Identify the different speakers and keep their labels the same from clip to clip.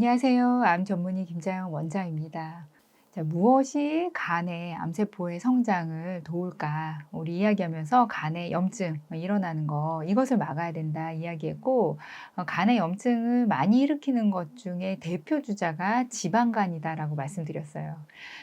Speaker 1: 안녕하세요. 암 전문의 김자영 원장입니다. 자, 무엇이 간의 암세포의 성장을 도울까? 우리 이야기하면서 간의 염증 뭐 일어나는 거 이것을 막아야 된다 이야기했고 어, 간의 염증을 많이 일으키는 것 중에 대표 주자가 지방간이다라고 말씀드렸어요.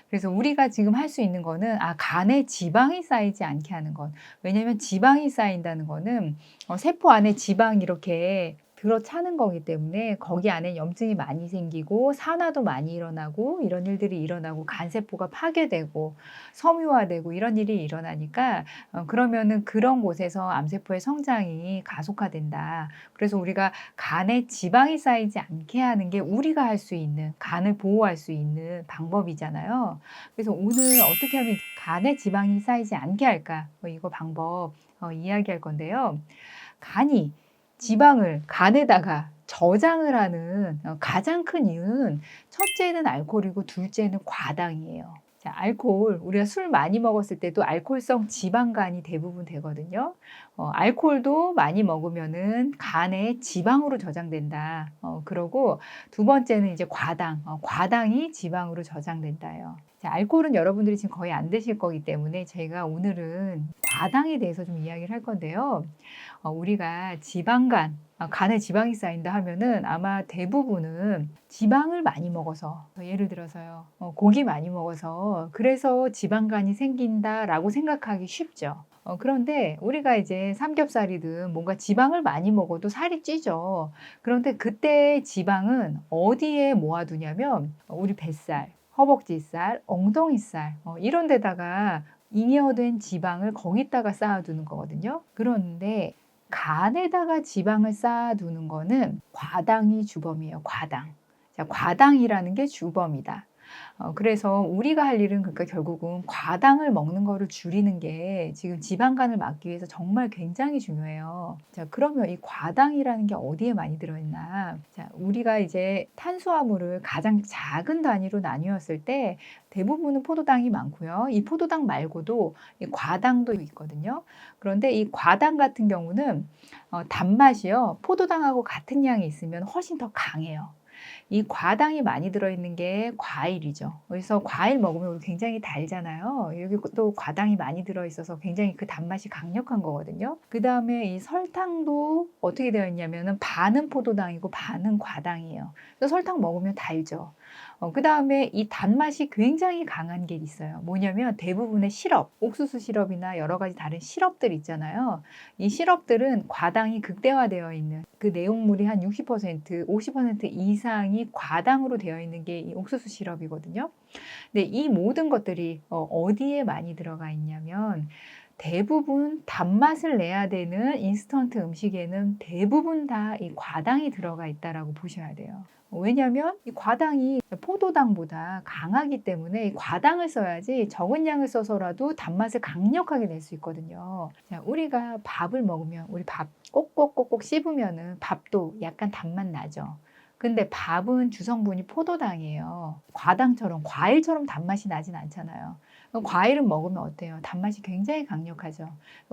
Speaker 1: 그래서 우리가 지금 할 수 있는 거는 아 간에 지방이 쌓이지 않게 하는 것. 왜냐하면 지방이 쌓인다는 거는 어, 세포 안에 지방이 이렇게 들어차는 거기 때문에 거기 안에 염증이 많이 생기고 산화도 많이 일어나고 이런 일들이 일어나고 간세포가 파괴되고 섬유화되고 이런 일이 일어나니까 어, 그러면은 그런 곳에서 암세포의 성장이 가속화된다. 그래서 우리가 간에 지방이 쌓이지 않게 하는 게 우리가 할 수 있는 간을 보호할 수 있는 방법이잖아요. 그래서 오늘 어떻게 하면 간에 지방이 쌓이지 않게 할까? 뭐 이거 방법 어, 이야기할 건데요. 간이 지방을 간에다가 저장을 하는 어, 가장 큰 이유는 첫째는 알코올이고 둘째는 과당이에요. 자, 알코올, 우리가 술 많이 먹었을 때도 알코올성 지방간이 대부분 되거든요. 어, 알코올도 많이 먹으면은 간에 지방으로 저장된다. 어, 그러고 두 번째는 이제 과당, 어, 과당이 지방으로 저장된다요. 자, 알코올은 여러분들이 지금 거의 안 드실 거기 때문에 제가 오늘은 과당에 대해서 좀 이야기를 할 건데요. 어, 우리가 지방간, 아, 간에 지방이 쌓인다 하면은 아마 대부분은 지방을 많이 먹어서 예를 들어서요 어, 고기 많이 먹어서 그래서 지방간이 생긴다라고 생각하기 쉽죠. 어, 그런데 우리가 이제 삼겹살이든 뭔가 지방을 많이 먹어도 살이 찌죠. 그런데 그때 지방은 어디에 모아두냐면 우리 뱃살, 허벅지살, 엉덩이살 어, 이런 데다가 잉여된 지방을 거기다가 쌓아두는 거거든요. 그런데 간에다가 지방을 쌓아두는 거는 과당이 주범이에요. 과당. 자, 과당이라는 게 주범이다. 어, 그래서 우리가 할 일은 그러니까 결국은 과당을 먹는 거를 줄이는 게 지금 지방간을 막기 위해서 정말 굉장히 중요해요. 자, 그러면 이 과당이라는 게 어디에 많이 들어있나? 자, 우리가 이제 탄수화물을 가장 작은 단위로 나뉘었을 때 대부분은 포도당이 많고요. 이 포도당 말고도 이 과당도 있거든요. 그런데 이 과당 같은 경우는 어, 단맛이요. 포도당하고 같은 양이 있으면 훨씬 더 강해요. 이 과당이 많이 들어있는 게 과일이죠. 그래서 과일 먹으면 굉장히 달잖아요. 여기 또 과당이 많이 들어있어서 굉장히 그 단맛이 강력한 거거든요. 그 다음에 이 설탕도 어떻게 되어 있냐면은 반은 포도당이고 반은 과당이에요. 설탕 먹으면 달죠. 어, 그 다음에 이 단맛이 굉장히 강한 게 있어요. 뭐냐면 대부분의 시럽, 옥수수 시럽이나 여러 가지 다른 시럽들 있잖아요. 이 시럽들은 과당이 극대화되어 있는 그 내용물이 한 60%, 50% 이상 이 과당으로 되어 있는 게 이 옥수수 시럽이거든요. 근데 이 모든 것들이 어, 어디에 많이 들어가 있냐면 대부분 단맛을 내야 되는 인스턴트 음식에는 대부분 다 이 과당이 들어가 있다라고 보셔야 돼요. 왜냐하면 이 과당이 포도당보다 강하기 때문에 이 과당을 써야지 적은 양을 써서라도 단맛을 강력하게 낼 수 있거든요. 자, 우리가 밥을 먹으면 우리 밥 꼭꼭꼭꼭 씹으면은 밥도 약간 단맛 나죠. 근데 밥은 주성분이 포도당이에요. 과당처럼 과일처럼 단맛이 나진 않잖아요. 과일은 먹으면 어때요? 단맛이 굉장히 강력하죠.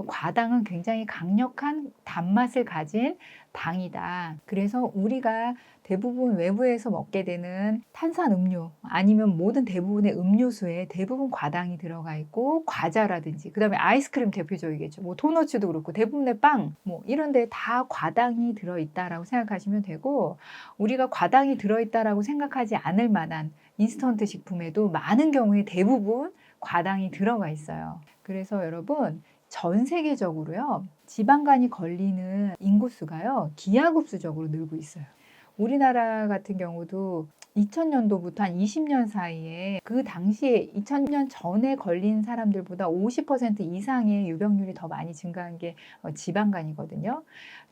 Speaker 1: 과당은 굉장히 강력한 단맛을 가진 당이다. 그래서 우리가 대부분 외부에서 먹게 되는 탄산 음료 아니면 모든 대부분의 음료수에 대부분 과당이 들어가 있고 과자라든지 그다음에 아이스크림 대표적이겠죠. 뭐 도너츠도 그렇고 대부분의 빵 뭐 이런 데 다 과당이 들어 있다라고 생각하시면 되고 우리가 과당이 들어 있다라고 생각하지 않을 만한 인스턴트 식품에도 많은 경우에 대부분 과당이 들어가 있어요. 그래서 여러분 전 세계적으로요 지방간이 걸리는 인구수가요 기하급수적으로 늘고 있어요. 우리나라 같은 경우도 2000년도부터 한 20년 사이에 그 당시에 2000년 전에 걸린 사람들보다 50% 이상의 유병률이 더 많이 증가한 게 어, 지방간이거든요.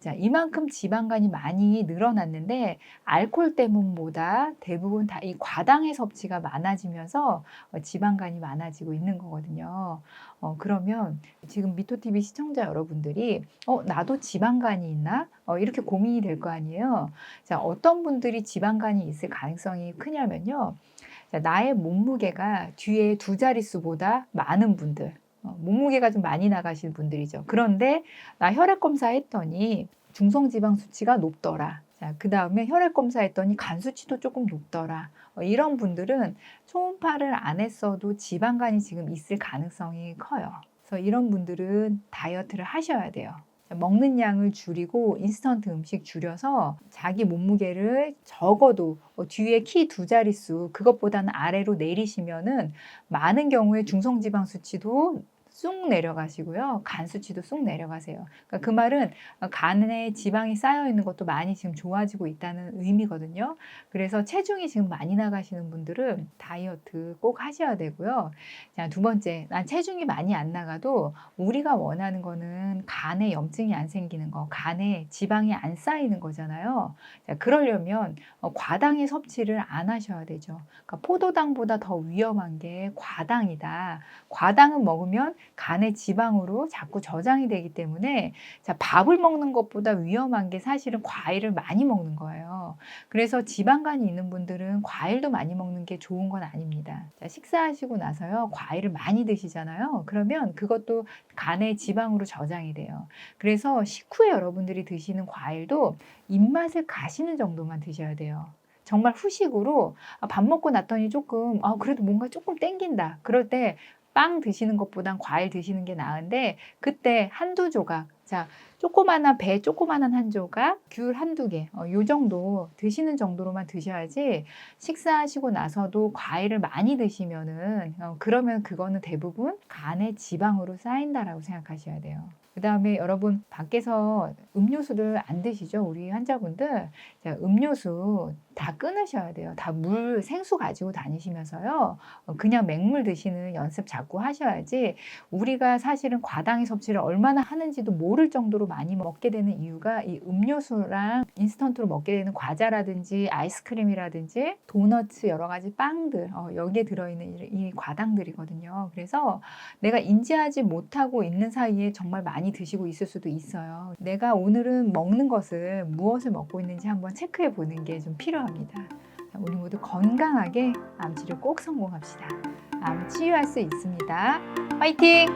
Speaker 1: 자, 이만큼 지방간이 많이 늘어났는데 알코올 때문보다 대부분 다 이 과당의 섭취가 많아지면서 어, 지방간이 많아지고 있는 거거든요. 어, 그러면 지금 미토TV 시청자 여러분들이 어, 나도 지방간이 있나? 어, 이렇게 고민이 될 거 아니에요. 자, 어떤 분들이 지방간이 있을 가능성이 크냐면요. 자, 나의 몸무게가 뒤에 두 자릿수보다 많은 분들, 어, 몸무게가 좀 많이 나가신 분들이죠. 그런데 나 혈액 검사 했더니 중성지방 수치가 높더라. 자, 그 다음에 혈액 검사했더니 간 수치도 조금 높더라. 어, 이런 분들은 초음파를 안 했어도 지방간이 지금 있을 가능성이 커요. 그래서 이런 분들은 다이어트를 하셔야 돼요. 먹는 양을 줄이고 인스턴트 음식 줄여서 자기 몸무게를 적어도 어, 뒤에 키 두 자릿수 그것보다는 아래로 내리시면은 많은 경우에 중성지방 수치도 쑥 내려가시고요. 간 수치도 쑥 내려가세요. 그러니까 그 말은 간에 지방이 쌓여 있는 것도 많이 지금 좋아지고 있다는 의미거든요. 그래서 체중이 지금 많이 나가시는 분들은 다이어트 꼭 하셔야 되고요. 자, 두 번째, 난 체중이 많이 안 나가도 우리가 원하는 거는 간에 염증이 안 생기는 거, 간에 지방이 안 쌓이는 거잖아요. 자, 그러려면 어, 과당의 섭취를 안 하셔야 되죠. 그러니까 포도당보다 더 위험한 게 과당이다. 과당은 먹으면 간의 지방으로 자꾸 저장이 되기 때문에 자, 밥을 먹는 것보다 위험한 게 사실은 과일을 많이 먹는 거예요. 그래서 지방간이 있는 분들은 과일도 많이 먹는 게 좋은 건 아닙니다. 자, 식사하시고 나서요, 과일을 많이 드시잖아요. 그러면 그것도 간의 지방으로 저장이 돼요. 그래서 식후에 여러분들이 드시는 과일도 입맛을 가시는 정도만 드셔야 돼요. 정말 후식으로 아, 밥 먹고 났더니 조금 아 그래도 뭔가 조금 땡긴다. 그럴 때 빵 드시는 것보단 과일 드시는 게 나은데 그때 한두 조각 자 조그마한 배 조그마한 한 조각 귤 한두 개 어, 요 정도 드시는 정도로만 드셔야지 식사하시고 나서도 과일을 많이 드시면은 어, 그러면 그거는 대부분 간에 지방으로 쌓인다라고 생각하셔야 돼요. 그 다음에 여러분 밖에서 음료수를 안 드시죠? 우리 환자분들 자, 음료수 다 끊으셔야 돼요. 다 물 생수 가지고 다니시면서요. 어, 그냥 맹물 드시는 연습 자꾸 하셔야지 우리가 사실은 과당의 섭취를 얼마나 하는지도 모를 정도로 많이 먹게 되는 이유가 이 음료수랑 인스턴트로 먹게 되는 과자라든지 아이스크림이라든지 도너츠 여러 가지 빵들 어, 여기에 들어있는 이, 이 과당들이거든요. 그래서 내가 인지하지 못하고 있는 사이에 정말 많이 드시고 있을 수도 있어요. 내가 오늘은 먹는 것을 무엇을 먹고 있는지 한번 체크해 보는 게 좀 필요합니다. 자, 우리 모두 건강하게 암 치료 꼭 성공합시다. 암 치유할 수 있습니다. 화이팅!